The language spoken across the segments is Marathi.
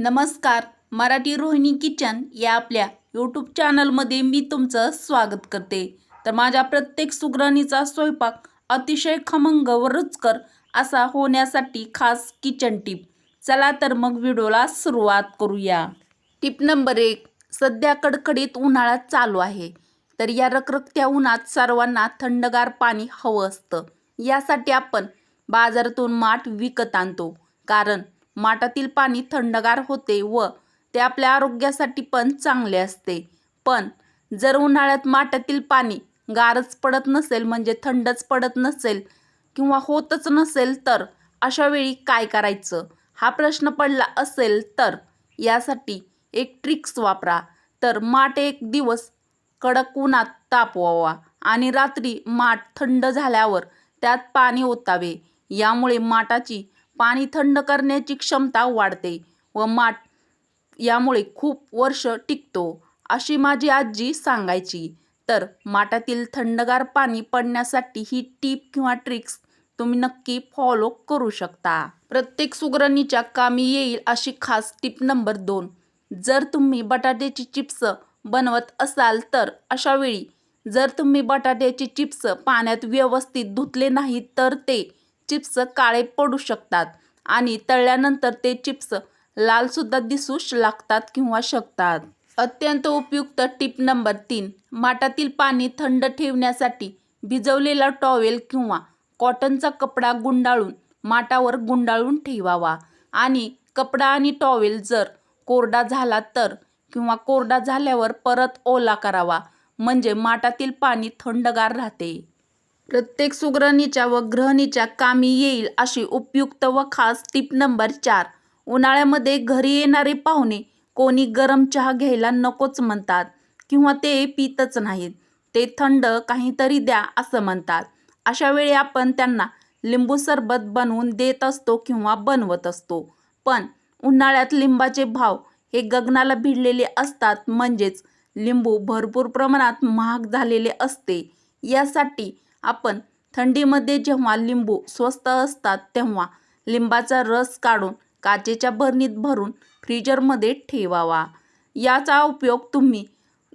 नमस्कार. मराठी रोहिणी किचन या आपल्या यूट्यूब चॅनलमध्ये मी तुमचं स्वागत करते. तर माझ्या प्रत्येक सुगरणीचा स्वयंपाक अतिशय खमंग व रुचकर असा होण्यासाठी खास किचन टिप. चला तर मग व्हिडिओला सुरुवात करूया. टिप नंबर एक सध्या कडकडीत उन्हाळा चालू आहे. तर या रखरखत्या उन्हात सर्वांना थंडगार पाणी हवं असतं. यासाठी आपण बाजारातून माठ विकत आणतो. कारण माठातील पाणी थंडगार होते व ते आपल्या आरोग्यासाठी पण चांगले असते. पण जर उन्हाळ्यात माठातील पाणी गारच पडत नसेल म्हणजे थंडच पडत नसेल किंवा होतच नसेल तर अशा वेळी काय करायचं? हा प्रश्न पडला असेल तर यासाठी एक ट्रिक्स वापरा. तर माठ एक दिवस कडक उन्हात तापवावा आणि रात्री माठ थंड झाल्यावर त्यात पाणी ओतावे. यामुळे माठाची पाणी थंड करण्याची क्षमता वाढते व माठ यामुळे खूप वर्ष टिकतो अशी माझी आजी सांगायची. तर माठातील थंडगार पाणी पडण्यासाठी ही टीप किंवा ट्रिक्स तुम्ही नक्की फॉलो करू शकता. प्रत्येक सुगरणीच्या कामी येईल अशी खास टीप नंबर दोन. जर तुम्ही बटाट्याची चिप्स बनवत असाल तर अशावेळी जर तुम्ही बटाट्याची चिप्स पाण्यात व्यवस्थित धुतले नाहीत तर ते चिप्स काळे पडू शकतात आणि तळल्यानंतर ते चिप्स लालसुद्धा दिसू लागतात किंवा शकतात. अत्यंत उपयुक्त टिप नंबर तीन. माठातील पाणी थंड ठेवण्यासाठी भिजवलेला टॉवेल किंवा कॉटनचा कपडा गुंडाळून माठावर गुंडाळून ठेवावा. आणि कपडा आणि टॉवेल जर कोरडा झाला तर किंवा कोरडा झाल्यावर परत ओला करावा. म्हणजे माठातील पाणी थंडगार राहते. प्रत्येक सुगरणीच्या व ग्रहणीच्या कामी येईल अशी उपयुक्त व खास टीप नंबर चार. उन्हाळ्यामध्ये घरी येणारे पाहुणे कोणी गरम चहा घ्यायला नकोच म्हणतात किंवा ते पितच नाहीत. ते थंड काहीतरी द्या असं म्हणतात. अशा वेळी आपण त्यांना लिंबू सरबत बनवून देत असतो किंवा बनवत असतो. पण उन्हाळ्यात लिंबाचे भाव हे गगनाला भिडलेले असतात म्हणजेच लिंबू भरपूर प्रमाणात महाग झालेले असते. यासाठी आपण थंडीमध्ये जेव्हा लिंबू स्वस्त असतात तेव्हा लिंबाचा रस काढून काचेच्या बरणीत भरून फ्रीजरमध्ये ठेवावा. याचा उपयोग तुम्ही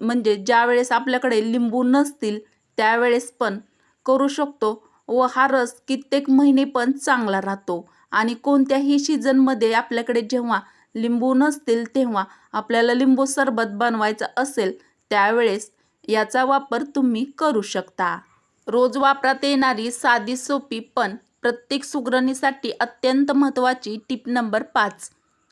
म्हणजे ज्यावेळेस आपल्याकडे लिंबू नसतील त्यावेळेस पण करू शकतो व हा रस कित्येक महिने पण चांगला राहतो. आणि कोणत्याही सीझनमध्ये आपल्याकडे जेव्हा लिंबू नसतील तेव्हा आपल्याला लिंबू सरबत बनवायचं असेल त्यावेळेस याचा वापर तुम्ही करू शकता. रोज वापरात येणारी साधी सोपी पण प्रत्येक सुगरणीसाठी अत्यंत महत्त्वाची टीप नंबर पाच.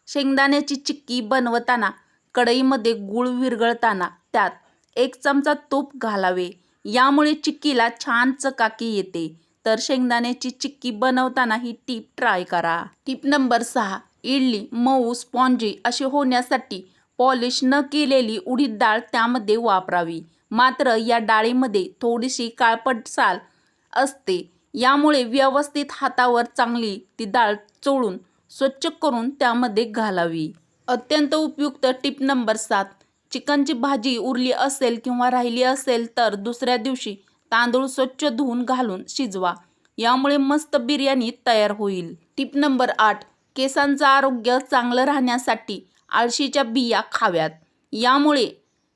शेंगदाण्याची चिक्की बनवताना कढईमध्ये गूळ विरघळताना त्यात एक चमचा तूप घालावे. यामुळे चिक्कीला छान चकाकी येते. तर शेंगदाण्याची चिक्की बनवताना ही टीप ट्राय करा. टीप नंबर सहा. इडली मऊ स्पॉन्जी अशी होण्यासाठी पॉलिश न केलेली उडीद डाळ त्यामध्ये वापरावी. मात्र या डाळीमध्ये थोडीशी काळपट साल असते. यामुळे व्यवस्थित हातावर चांगली ती डाळ चोळून स्वच्छ करून त्यामध्ये घालावी. अत्यंत उपयुक्त टिप नंबर सात. चिकनची भाजी उरली असेल किंवा राहिली असेल तर दुसऱ्या दिवशी तांदूळ स्वच्छ धुवून घालून शिजवा. यामुळे मस्त बिर्याणी तयार होईल. टिप नंबर आठ. केसांचं आरोग्य चांगलं राहण्यासाठी आळशीच्या बिया खाव्यात. यामुळे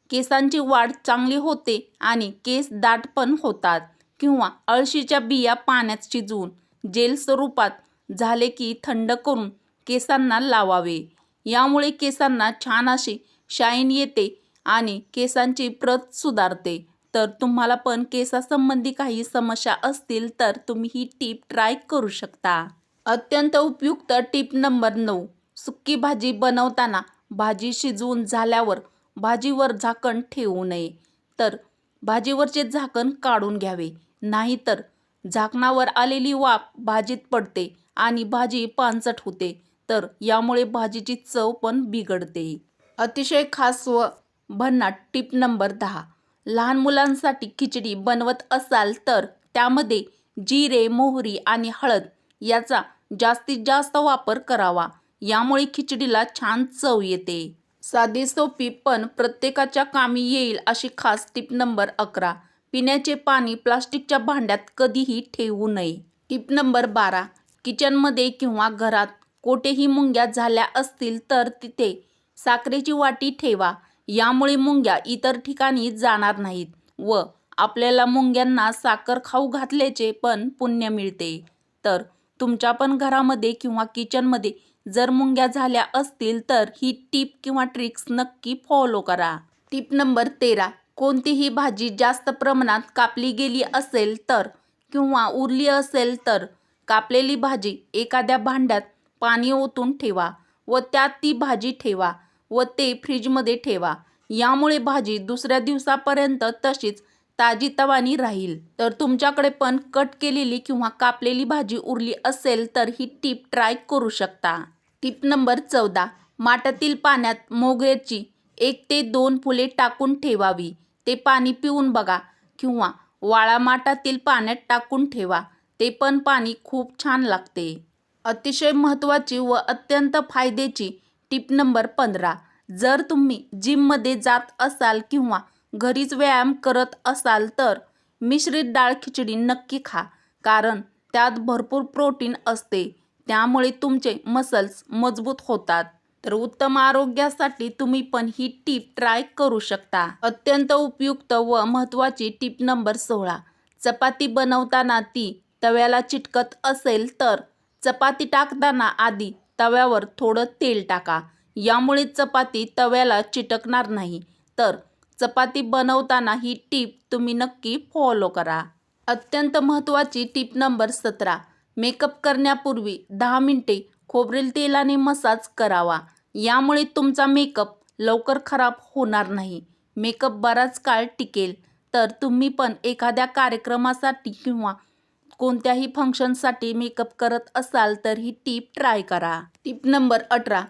केसांची वाढ चांगली होते आणि केस दाट पण होतात किंवा अळशीच्या बिया पाण्यात शिजवून जेल स्वरूपात झाले की थंड करून केसांना लावावे. यामुळे केसांना छान अशी शाईन येते आणि केसांची प्रत सुधारते. तर तुम्हाला पण केसासंबंधी काही समस्या असतील तर तुम्ही ही टीप ट्राय करू शकता. अत्यंत उपयुक्त टीप नंबर नऊ. सुक्की भाजी बनवताना भाजी शिजवून झाल्यावर भाजीवर झाकण ठेवू नये. तर भाजीवरचे झाकण काढून घ्यावे. नाहीतर झाकणावर आलेली वाफ भाजीत पडते आणि भाजी पानसट होते. तर यामुळे भाजीची चव पण बिघडते. अतिशय खास व भन्नाट टीप नंबर दहा. लहान मुलांसाठी खिचडी बनवत असाल तर त्यामध्ये जिरे मोहरी आणि हळद याचा जास्तीत जास्त वापर करावा. यामुळे खिचडीला छान चव येते. साधी सोपी पण प्रत्येकाच्या कामी येईल अशी खास टीप नंबर अकरा. पिण्याचे पाणी प्लास्टिकच्या भांड्यात कधीही ठेवू नये. टीप नंबर बारा. किचनमध्ये किंवा घरात कोठेही मुंग्या झाल्या असतील तर तिथे साखरेची वाटी ठेवा. यामुळे मुंग्या इतर ठिकाणी जाणार नाहीत व आपल्याला मुंग्यांना साखर खाऊ घातल्याचे पण पुण्य मिळते. तर तुमच्या पण घरामध्ये किंवा किचनमध्ये जर मुंग्या झाल्या असतील तर ही टीप किंवा ट्रिक्स नक्की फॉलो करा. टीप नंबर तेरा कोणतीही भाजी जास्त प्रमाणात कापली गेली असेल तर किंवा उरली असेल तर कापलेली भाजी एखाद्या भांड्यात पाणी ओतून ठेवा व त्यात ती भाजी ठेवा व ते फ्रीजमध्ये ठेवा. यामुळे भाजी दुसऱ्या दिवसापर्यंत तशीच ताजी तवानी राहील. तर तुमच्याकडे पण कट केलेली किंवा कापलेली भाजी उरली असेल तर ही टीप ट्राय करू शकता. टिप नंबर चौदा. माठातील पाण्यात मोगऱ्याची एक ते दोन फुले टाकून ठेवावी. ते पाणी पिऊन बघा किंवा वाळा माठातील पाण्यात टाकून ठेवा. ते पण पाणी खूप छान लागते. अतिशय महत्त्वाची व अत्यंत फायद्याची टिप नंबर पंधरा. जर तुम्ही जिममध्ये जात असाल किंवा घरीच व्यायाम करत असाल तर मिश्रित डाळ खिचडी नक्की खा. कारण त्यात भरपूर प्रोटीन असते. त्यामुळे तुमचे मसल्स मजबूत होतात. तर उत्तम आरोग्यासाठी तुम्ही पण ही टीप ट्राय करू शकता. अत्यंत उपयुक्त व महत्त्वाची टीप नंबर सोळा. चपाती बनवताना ती तव्याला चिटकत असेल तर चपाती टाकताना आधी तव्यावर थोडं तेल टाका. यामुळे चपाती तव्याला चिटकणार नाही. तर चपाती बनवताना ही टीप तुम्ही नक्की फॉलो करा. अत्यंत महत्त्वाची टीप नंबर सतरा. मेकअप करण्यापूर्वी दहा मिनटे खोबरेल तेलाने मसाज करावा. यामुळे तुमचा मेकअप लवकर खराब होणार नाही. मेकअप बराच काळ टिकेल. तर तुम्ही पण एखाद्या कार्यक्रमासाठी किंवा कोणत्याही फंक्शनसाठी मेकअप करत असाल तर ही टीप ट्राय करा. टीप नंबर अठरा.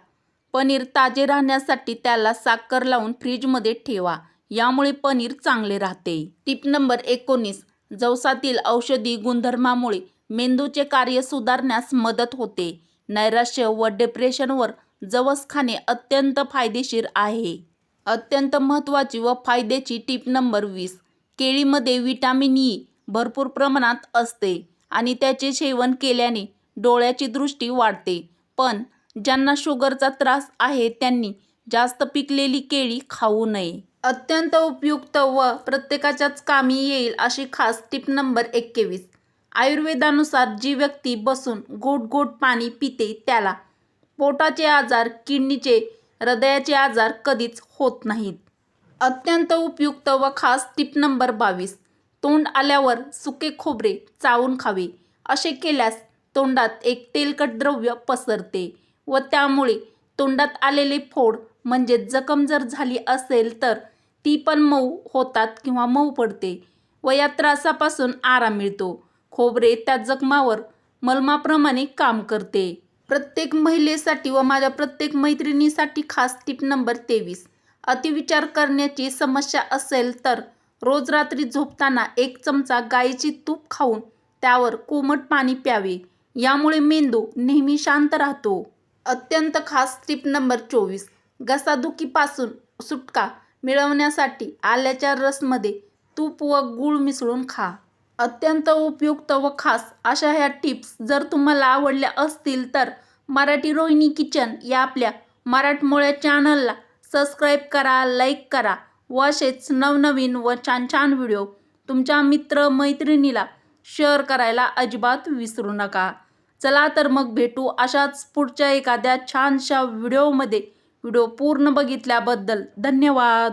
पनीर ताजे राहण्यासाठी त्याला साखर लावून फ्रीजमध्ये ठेवा. यामुळे पनीर चांगले राहते. टीप नंबर एकोणीस. जवसातील औषधी गुणधर्मामुळे मेंदूचे कार्य सुधारण्यास मदत होते. नैराश्य व डिप्रेशनवर जवस खाणे अत्यंत फायदेशीर आहे. अत्यंत महत्त्वाची व फायद्याची टीप नंबर वीस. केळीमध्ये विटॅमिन ई e भरपूर प्रमाणात असते आणि त्याचे सेवन केल्याने डोळ्याची दृष्टी वाढते. पण ज्यांना शुगरचा त्रास आहे त्यांनी जास्त पिकलेली केळी खाऊ नये. अत्यंत उपयुक्त व प्रत्येकाच्याच कामी येईल अशी खास टीप नंबर एक्केवीस आयुर्वेदानुसार जी व्यक्ती बसून गोड गोड पाणी पिते त्याला पोटाचे आजार किडनीचे हृदयाचे आजार कधीच होत नाहीत. अत्यंत उपयुक्त व खास टिप नंबर बावीस तोंड आल्यावर सुके खोबरे चावून खावे. असे केल्यास तोंडात एक तेलकट द्रव्य पसरते व त्यामुळे तोंडात आलेले फोड म्हणजे जखम जर झाली असेल तर ती पण मऊ होतात किंवा मऊ पडते व या त्रासापासून आराम मिळतो. खोबरे त्या जखमावर मलमाप्रमाणे काम करते. प्रत्येक महिलेसाठी व माझ्या प्रत्येक मैत्रिणीसाठी खास टिप नंबर तेवीस. अतिविचार करण्याची समस्या असेल तर रोज रात्री झोपताना एक चमचा गाईची तूप खाऊन त्यावर कोमट पाणी प्यावे. यामुळे मेंदू नेहमी शांत राहतो. अत्यंत खास टिप नंबर चोवीस. घसादुखीपासून सुटका मिळवण्यासाठी आल्याच्या रसमध्ये तूप व गूळ मिसळून खा. अत्यंत उपयुक्त व खास अशा ह्या टिप्स जर तुम्हाला आवडल्या असतील तर मराठी रोहिणी किचन या आपल्या मराठमोळ्या चॅनलला सबस्क्राईब करा लाईक करा व असेच नवनवीन व छान छान व्हिडिओ तुमच्या मित्र मैत्रिणीला शेअर करायला अजिबात विसरू नका. चला तर मग भेटू अशाच पुढच्या एखाद्या छानशा व्हिडिओमध्ये. व्हिडिओ पूर्ण बघितल्याबद्दल धन्यवाद.